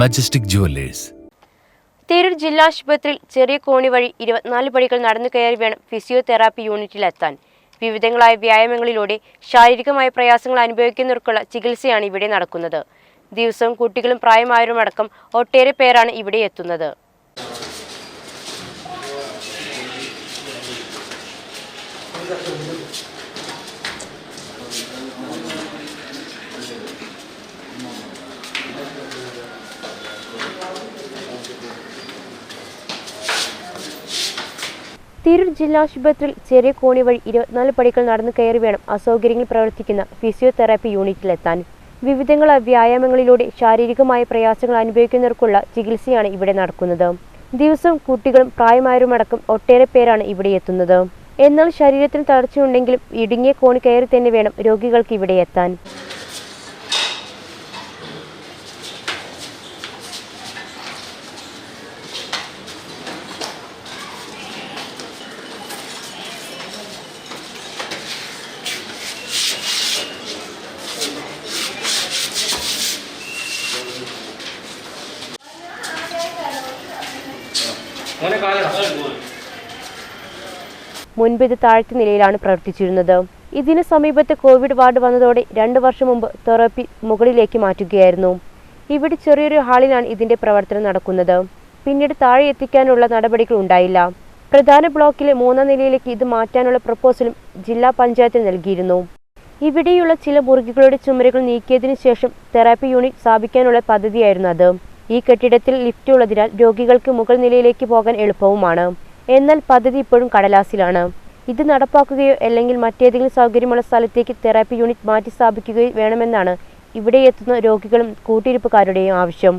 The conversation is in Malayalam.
മജസ്റ്റിക് ജുവല്ലേഴ്സ് തിരൂർ ജില്ലാ ആശുപത്രിയിൽ ചെറിയ കോണി വഴി ഇരുപത്തിനാല് പടികൾ നടന്നു കയറി വേണം ഫിസിയോതെറാപ്പി യൂണിറ്റിലെത്താൻ വിവിധങ്ങളായ വ്യായാമങ്ങളിലൂടെ ശാരീരികമായ പ്രയാസങ്ങൾ അനുഭവിക്കുന്നവർക്കുള്ള ചികിത്സയാണ് ഇവിടെ നടക്കുന്നത്. ദിവസവും കുട്ടികളും പ്രായമായവരുമടക്കം ഒട്ടേറെ പേരാണ് ഇവിടെ എത്തുന്നത്. തിരൂർ ജില്ലാ ആശുപത്രിയിൽ ചെറിയ കോണി വഴി ഇരുപത്തിനാല് പടികൾ നടന്നു കയറി വേണം അസൗകര്യങ്ങൾ പ്രവർത്തിക്കുന്ന ഫിസിയോതെറാപ്പി യൂണിറ്റിലെത്താൻ. വിവിധങ്ങളായ വ്യായാമങ്ങളിലൂടെ ശാരീരികമായ പ്രയാസങ്ങൾ അനുഭവിക്കുന്നവർക്കുള്ള ചികിത്സയാണ് ഇവിടെ നടക്കുന്നത്. ദിവസവും കുട്ടികളും പ്രായമായവരുമടക്കം ഒട്ടേറെ പേരാണ് ഇവിടെ എത്തുന്നത്. എന്നാൽ ശരീരത്തിന് തളർച്ചയുണ്ടെങ്കിലും ഇടുങ്ങിയ കോണി കയറി തന്നെ വേണം രോഗികൾക്ക് ഇവിടെ എത്താൻ. മുൻപ് ഇത് താഴ്ത്തി നിലയിലാണ് പ്രവർത്തിച്ചിരുന്നത്. ഇതിന് സമീപത്ത് കോവിഡ് വാർഡ് വന്നതോടെ രണ്ട് വർഷം മുമ്പ് തെറാപ്പി മുകളിലേക്ക് മാറ്റുകയായിരുന്നു. ഇവിടെ ചെറിയൊരു ഹാളിലാണ് ഇതിന്റെ പ്രവർത്തനം നടക്കുന്നത്. പിന്നീട് താഴെ എത്തിക്കാനുള്ള നടപടികൾ ഉണ്ടായില്ല. പ്രധാന ബ്ലോക്കിലെ മൂന്നാം നിലയിലേക്ക് ഇത് മാറ്റാനുള്ള പ്രപ്പോസലും ജില്ലാ പഞ്ചായത്തിന് നൽകിയിരുന്നു. ഇവിടെയുള്ള ചില മുറികളുടെ ചുമരുകൾ നീക്കിയതിനു ശേഷം തെറാപ്പി യൂണിറ്റ് സ്ഥാപിക്കാനുള്ള പദ്ധതിയായിരുന്നു അത്. ഈ കെട്ടിടത്തിൽ ലിഫ്റ്റ് ഉള്ളതിനാൽ രോഗികൾക്ക് മുകൾ നിലയിലേക്ക് പോകാൻ എളുപ്പവുമാണ്. എന്നാൽ പദ്ധതി ഇപ്പോഴും കടലാസിലാണ്. ഇത് നടപ്പാക്കുകയോ അല്ലെങ്കിൽ മറ്റേതെങ്കിലും സൗകര്യമുള്ള സ്ഥലത്തേക്ക് തെറാപ്പി യൂണിറ്റ് മാറ്റി സ്ഥാപിക്കുകയോ വേണമെന്നാണ് ഇവിടെ എത്തുന്ന രോഗികളും കൂട്ടിരിപ്പുകാരുടെയും ആവശ്യം.